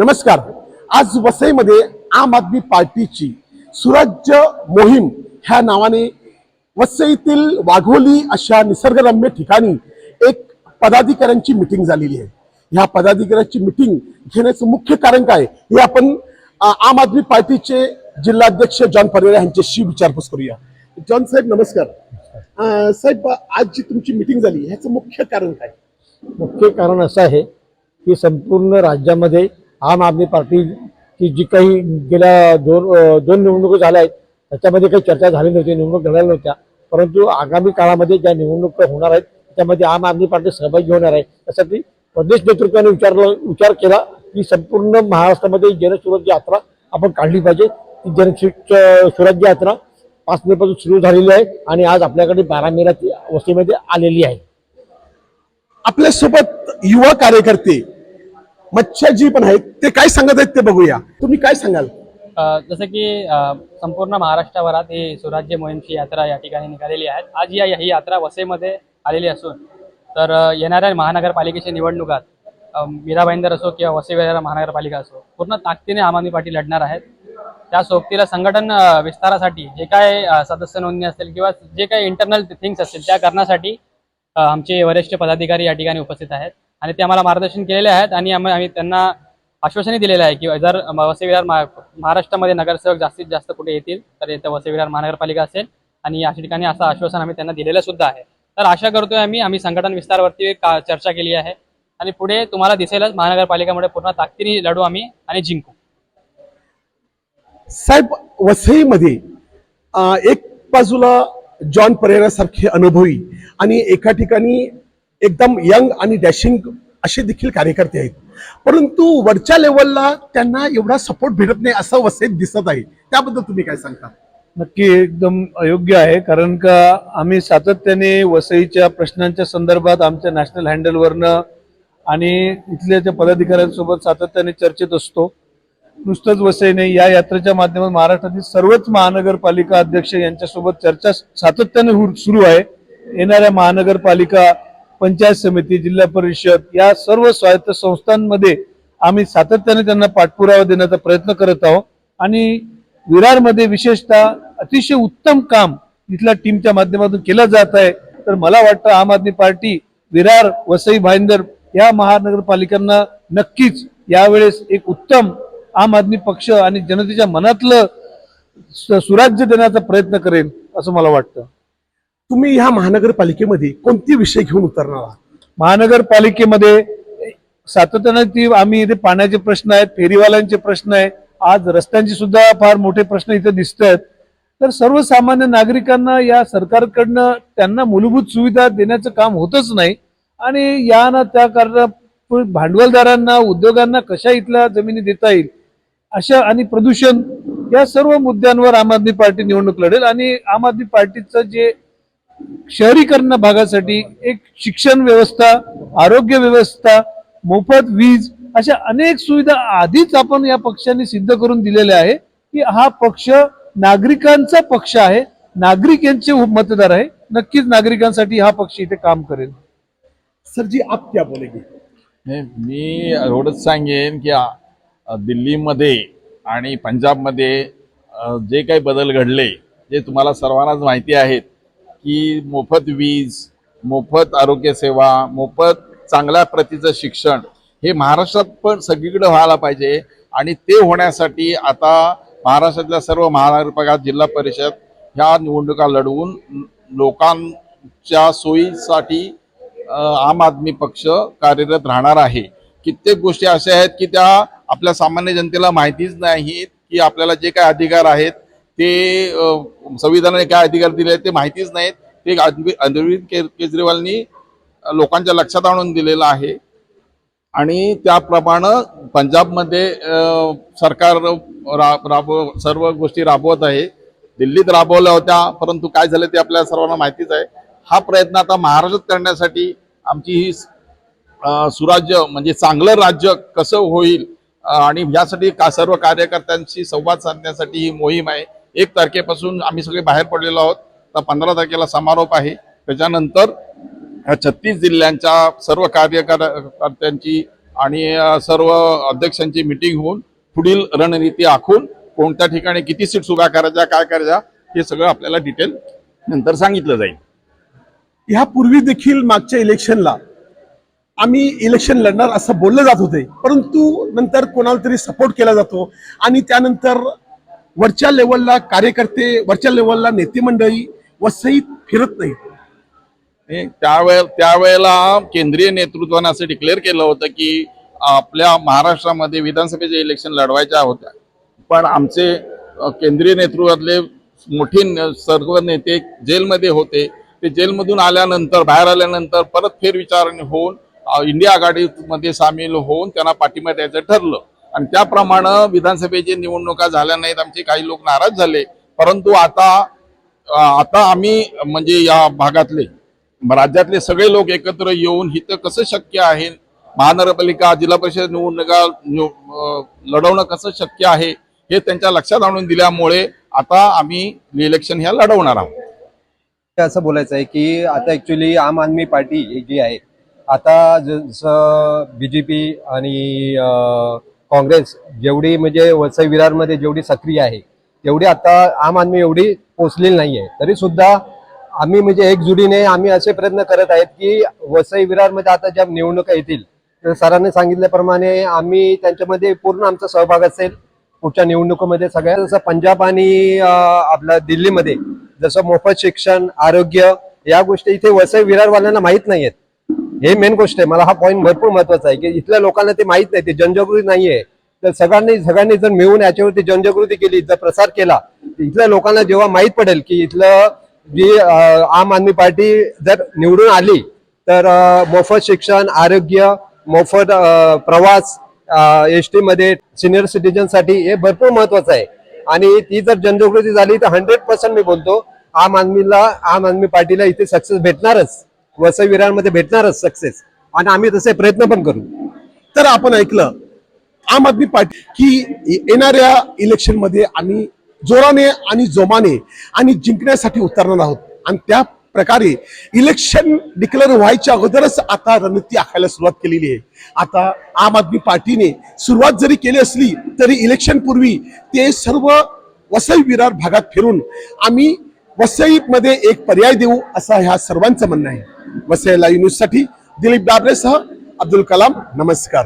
नमस्कार. आज वसईमध्ये आम आदमी पार्टीची सुराज्य मोहीम ह्या नावाने वसईतील वाघोली अशा निसर्गरम्य ठिकाणी एक पदाधिकाऱ्यांची मिटिंग झालेली आहे. ह्या पदाधिकाऱ्यांची मिटिंग घेण्याचं मुख्य कारण काय हे आपण आम आदमी पार्टीचे जिल्हाध्यक्ष जॉन परेरा यांच्याशी विचारपूस करूया. जॉन साहेब नमस्कार. साहेब आज जी तुमची मिटिंग झाली ह्याचं मुख्य कारण काय? मुख्य कारण असं आहे की संपूर्ण राज्यामध्ये आम आदमी पार्टी की जी काही गेल्या दोन दोन निवडणुका झाल्या आहेत त्याच्यामध्ये काही चर्चा झाली नव्हती निवडणूक झालेल्या नव्हत्या. परंतु आगामी काळामध्ये ज्या निवडणुका होणार आहेत त्यामध्ये आम आदमी पार्टी सहभागी होणार आहे. त्यासाठी प्रदेश नेतृत्वाने विचारलं विचार केला की संपूर्ण महाराष्ट्रामध्ये जनसुराज्य यात्रा आपण काढली पाहिजे. ती जनसुराज्य यात्रा पाच मेपासून सुरू झालेली आहे आणि आज आपल्याकडे बारा मेला ती वस्तीमध्ये आलेली आहे. आपल्यासोबत युवा कार्यकर्ते मच्छाजी पण आहेत. ते काय सांगत आहेत ते बघूया. तुम्ही काय सांगाल? जसं की संपूर्ण महाराष्ट्रभरात ही सुराज्य मोहीमची यात्रा या ठिकाणी निघालेली आहे. आज या ही यात्रा वसईमध्ये आलेली असून तर येणाऱ्या महानगरपालिकेच्या निवडणुकात मीरा भाईंदर असो किंवा वसई महानगरपालिका असो पूर्ण ताकदीने आम आदमी पार्टी लढणार आहेत. त्या सोबतीला संघटन विस्तारासाठी जे काय सदस्य नोंदणी असतील किंवा जे काही इंटरनल थिंग्स असतील त्या करण्यासाठी आमचे वरिष्ठ पदाधिकारी या ठिकाणी उपस्थित आहेत. आणि ते आम्हाला मार्गदर्शन केलेले आहेत आणि आम्ही आम्ही त्यांना आश्वासनही दिलेलं आहे की जर वसई विरार महाराष्ट्रामध्ये नगरसेवक जास्तीत जास्त कुठे येतील तर इथं वसईविरार महानगरपालिका असेल आणि अशा ठिकाणी असं आश्वासन आम्ही त्यांना दिलेलं सुद्धा आहे. तर आशा करतोय आम्ही आम्ही संघटन विस्तारवरती का चर्चा केली आहे आणि पुढे तुम्हाला दिसेलच महानगरपालिकेमुळे पूर्ण ताकदीने लढू आम्ही आणि जिंकू. साहेब वसईमध्ये एक बाजूला जॉन परेरा सारखे अनुभवी आणि एका ठिकाणी एकदम यंग आणि डॅशिंग असे देखील कार्यकर्ते आहेत. परंतु वरच्या लेवलला त्यांना एवढा सपोर्ट भेटत नाही असं वसईत दिसत आहे. त्याबद्दल तुम्ही काय सांगता? नक्की एकदम अयोग्य आहे कारण का आम्ही सातत्याने वसईच्या प्रश्नांच्या संदर्भात आमच्या नॅशनल हँडलवरनं आणि इथल्या त्या पदाधिकाऱ्यांसोबत सातत्याने चर्चेत असतो नुसतंच वसई नाही या यात्रेच्या माध्यमातून महाराष्ट्रातील सर्वच महानगरपालिका अध्यक्ष यांच्यासोबत चर्चा सातत्याने सुरू आहे. येणाऱ्या महानगरपालिका पंचायत समिती जिल्हा परिषद या सर्व स्वायत्त संस्थांमध्ये आम्ही सातत्याने त्यांना पाठपुरावा देण्याचा प्रयत्न करत आहोत. आणि विरारमध्ये विशेषतः अतिशय उत्तम काम इथल्या टीमच्या माध्यमातून केलं जात आहे. तर मला वाटतं आम आदमी पार्टी विरार वसई भाईंदर या महानगरपालिकांना नक्कीच यावेळेस एक उत्तम आम आदमी पक्ष आणि जनतेच्या मनातलं स- सुराज्य देण्याचा प्रयत्न करेल असं मला वाटतं. तुम्ही ह्या महानगरपालिकेमध्ये कोणते विषय घेऊन उतरणार आहात? महानगरपालिकेमध्ये सातत्याने ती आम्ही इथे पाण्याचे प्रश्न आहेत फेरीवाल्यांचे प्रश्न आहे आज रस्त्यांचे सुद्धा फार मोठे प्रश्न इथे दिसत आहेत तर सर्वसामान्य नागरिकांना या सरकारकडनं त्यांना मूलभूत सुविधा देण्याचं काम होतच नाही. आणि या ना त्या कारण भांडवलदारांना उद्योगांना कशा इथल्या जमिनी देता येईल अशा आणि प्रदूषण या सर्व मुद्द्यांवर आम आदमी पार्टी निवडणूक लढेल. आणि आम आदमी पार्टीचं जे शहरीकरण भागासाठी एक शिक्षण व्यवस्था आरोग्य व्यवस्था मोफत वीज अशा अनेक सुविधा आधीच आपण या पक्षाने सिद्ध करून दिलेल्या आहे की हा पक्ष नागरिकांचा पक्ष आहे नागरिक यांचे मतदार आहे नक्कीच नागरिकांसाठी हा पक्ष इथे काम करेल. सर जी आप क्या बोलेगे? नाही मी एवढंच सांगेन की दिल्लीमध्ये आणि पंजाबमध्ये जे काही बदल घडले जे तुम्हाला सर्वांनाच माहिती आहेत की मोफत वीज मोफत आरोग्यसेवा मोफत चांगल्या प्रतीचं शिक्षण हे महाराष्ट्रात पण सगळीकडे व्हायला पाहिजे. आणि ते होण्यासाठी आता महाराष्ट्रातल्या सर्व महानगरपालिका जिल्हा परिषद ह्या निवडणुका लढवून लोकांच्या सोयीसाठी आम आदमी पक्ष कार्यरत राहणार आहे. कित्येक गोष्टी अशा आहेत की त्या आपल्या सामान्य जनतेला माहितीच नाहीत की आपल्याला जे काय अधिकार आहेत ते संविधानाने काय अधिकार दिले आहेत ते माहितीच नाहीत. ते अरविंद के- केजरीवालनी लोकांच्या लक्षात आणून दिलेलं आहे. आणि त्याप्रमाणे पंजाबमध्ये सरकार राब राबव सर्व गोष्टी राबवत आहे. दिल्लीत राबवल्या होत्या परंतु काय झालं ते आपल्या सर्वांना माहितीच आहे. हा प्रयत्न आता महाराष्ट्रात करण्यासाठी आमची ही सुराज्य म्हणजे चांगलं राज्य कसं होईल आणि यासाठी का सर्व कार्यकर्त्यांशी संवाद साधण्यासाठी ही मोहीम आहे. एक तारखेपासून आम्ही सगळे बाहेर पडलेलो आहोत. तर पंधरा तारखेला समारोप आहे. त्याच्यानंतर ह्या छत्तीस जिल्ह्यांच्या सर्व कार्यकर्त्यांची आणि सर्व अध्यक्षांची मिटिंग होऊन पुढील रणनीती आखून कोणत्या ठिकाणी किती सीट्स उभ्या करायच्या काय करायच्या हे सगळं आपल्याला डिटेल नंतर सांगितलं जाईल. ह्यापूर्वी देखील मागच्या इलेक्शनला आम्ही इलेक्शन लढणार असं बोललं जात होते. परंतु नंतर कोणाला तरी सपोर्ट केला जातो आणि त्यानंतर वरच्या लेवलला कार्यकर्ते वरच्या लेवलला नेते मंडळी वसईत फिरत नाहीत. हे त्यावेळे त्यावेळेला केंद्रीय नेतृत्वाने असं डिक्लेअर केलं होतं की आपल्या महाराष्ट्रामध्ये विधानसभेचे इलेक्शन लढवायच्या होत्या. पण आमचे केंद्रीय नेतृत्वातले मोठे सर्व नेते जेलमध्ये होते. ते जेलमधून आल्यानंतर बाहेर आल्यानंतर परत फेरविचारणी होऊन इंडिया आघाडीमध्ये सामील होऊन त्यांना पाठिंबा द्यायचं ठरलं. आणि त्याप्रमाणे विधानसभेची निवडणुका झाल्या नाहीत आमचे काही लोक नाराज झाले. परंतु आता आता आम्ही म्हणजे या भागातले राज्यातले सगळे लोक एकत्र येऊन इथं कसं शक्य आहे महानगरपालिका जिल्हा परिषद निवडणुका लढवणं कसं शक्य आहे हे त्यांच्या लक्षात आणून दिल्यामुळे आता आम्ही इलेक्शन ह्या लढवणार आहोत. ते असं बोलायचं आहे की आता ऍक्च्युली आम आदमी पार्टी जी आहे आता जसं बी जे पी आणि काँग्रेस जेवढी म्हणजे वसई विरारमध्ये जेवढी सक्रिय आहे तेवढी आता आम आदमी एवढी पोचलेली नाही आहे तरी सुद्धा आम्ही म्हणजे एकजुटीने आम्ही असे प्रयत्न करत आहेत की वसई विरारमध्ये आता ज्या निवडणुका येतील तर सरांनी सांगितल्याप्रमाणे आम्ही त्यांच्यामध्ये पूर्ण आमचा सहभाग असेल. पुढच्या निवडणुकीमध्ये सगळ्या जसं पंजाब आणि आपल्या दिल्लीमध्ये जसं मोफत शिक्षण आरोग्य या गोष्टी इथे वसई विरारवाल्यांना माहीत नाही आहेत हे मेन गोष्ट आहे. मला हा पॉईंट भरपूर महत्त्वाचा आहे की इथल्या लोकांना ते माहीत नाही ते जनजागृती नाहीये. तर सगळ्यांनी सगळ्यांनी जर मिळून याच्यावरती जनजागृती केली जर प्रसार केला तर इथल्या लोकांना जेव्हा माहीत पडेल की इथलं जी आम आदमी पार्टी जर निवडून आली तर मोफत शिक्षण आरोग्य मोफत प्रवास एस टी मध्ये सिनियर सिटीजनसाठी हे भरपूर महत्वाचं आहे. आणि ती जर जनजागृती झाली तर हंड्रेड पर्सेंट मी बोलतो आम आदमीला आम आदमी पार्टीला इथे सक्सेस भेटणारच. वसई विरारमध्ये भेटणारच सक्सेस आणि आम्ही तसे प्रयत्न पण करू. तर आपण ऐकलं आम आदमी पार्टी की येणाऱ्या इलेक्शनमध्ये आम्ही जोराने आणि जोमाने आणि जिंकण्यासाठी उतरणार आहोत. आणि त्या प्रकारे इलेक्शन डिक्लेअर व्हायच्या अगोदरच आता रणनीती आखायला सुरुवात केलेली आहे. आता आम आदमी पार्टीने सुरुवात जरी केली असली तरी इलेक्शन पूर्वी ते सर्व वसई विरार भागात फिरून आम्ही वसईमध्ये एक पर्याय देऊ असं ह्या सर्वांचं म्हणणं आहे. वसई लाईव्ह न्यूज साठी दिलीप डाबरेसह अब्दुल कलाम नमस्कार